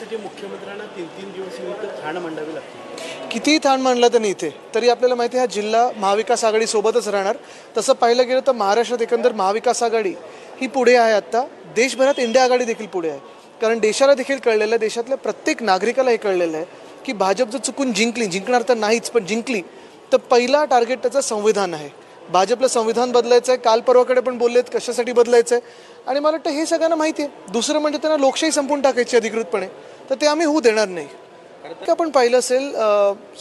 मुख्यमंत्र्यांना तीन तीन दिवस ठाण मांडावी लागते. कितीही ताण मांडला त्यांनी इथे तरी आपल्याला माहिती आहे हा जिल्हा महाविकास आघाडी सोबतच राहणार. तसं पाहिलं गेलं तर महाराष्ट्रात एकंदर महाविकास आघाडी ही पुढे आहे आत्ता. देशभरात इंडिया आघाडी देखील पुढे आहे. कारण देशाला देखील कळलेलं आहे देशातल्या प्रत्येक नागरिकाला हे कळलेलं आहे की भाजप जर चुकून जिंकली जिंकणार तर नाहीच पण जिंकली तर पहिला टार्गेट त्याचं संविधान आहे. भाजपला संविधान बदलायचं आहे काल परवाकडे पण बोललेत कशासाठी बदलायचं आहे आणि मला वाटतं हे सगळ्यांना माहिती आहे. दुसरं म्हणजे त्यांना लोकशाही संपून टाकायची अधिकृतपणे. तर ते आम्ही होऊ देणार नाही. की आपण पाहिलं असेल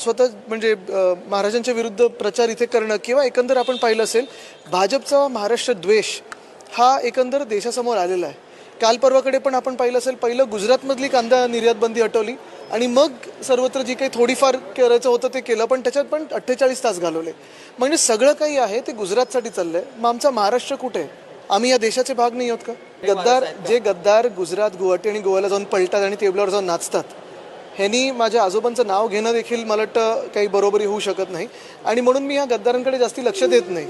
स्वतः म्हणजे महाराजांच्या विरुद्ध प्रचार इथे करणं किंवा एकंदर आपण पाहिलं असेल भाजपचा महाराष्ट्र द्वेष हा एकंदर देशासमोर आलेला आहे. काल परवाकडे पण आपण पाहिलं असेल पहिलं गुजरातमधली कांदा निर्यात बंदी हटवली आणि मग सर्वत्र जी काही थोडीफार करायचं होतं ते केलं पण त्याच्यात पण अठ्ठेचाळीस तास घालवले. म्हणजे सगळं काही आहे ते गुजरातसाठी चाललंय. मग आमचा महाराष्ट्र कुठे? आहे आम्ही या देशाचे भाग नाही आहोत का? गद्दार जे गद्दार गुजरात गुवाहाटी आणि गोव्याला जाऊन पलटात आणि टेबलावर जाऊन नाचतात ह्यांनी माझ्या आजोबांचं नाव घेणं देखील मला वाटतं काही बरोबरी होऊ शकत नाही. आणि म्हणून मी ह्या गद्दारांकडे जास्ती लक्ष देत नाही.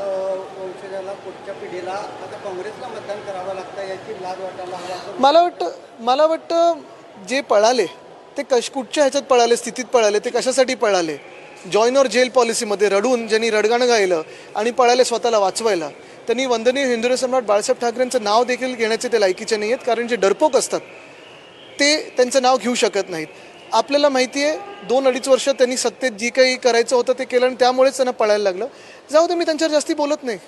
वंशजाला पुढच्या पिढीला आता काँग्रेसला मतदान करावं लागतं याची लाज वाटायला मला वाटतं मला वाटतं जे पळाले ते कश कुठच्या ह्याच्यात पळाले स्थितीत पळाले ते कशासाठी पळाले? जॉईन ऑर जेल पॉलिसीमध्ये रडून ज्यांनी रडगाणं गायलं आणि पळाले स्वतःला वाचवायला त्यांनी वंदनीय हिंदुरे सम्राट बाळासाहेब ठाकरेंचं नाव देखील घेण्याचे ते लायकीचे नाही आहेत कारण जे डरपोक असतात ते त्यांचं नाव घेऊ शकत नाहीत. आपल्याला माहिती आहे दोन अडीच वर्ष त्यांनी सत्तेत जी काही करायचं होतं ते केलं आणि त्यामुळेच त्यांना पळायला लागलं. जाऊ दे मी त्यांच्यावर जास्ती बोलत नाही.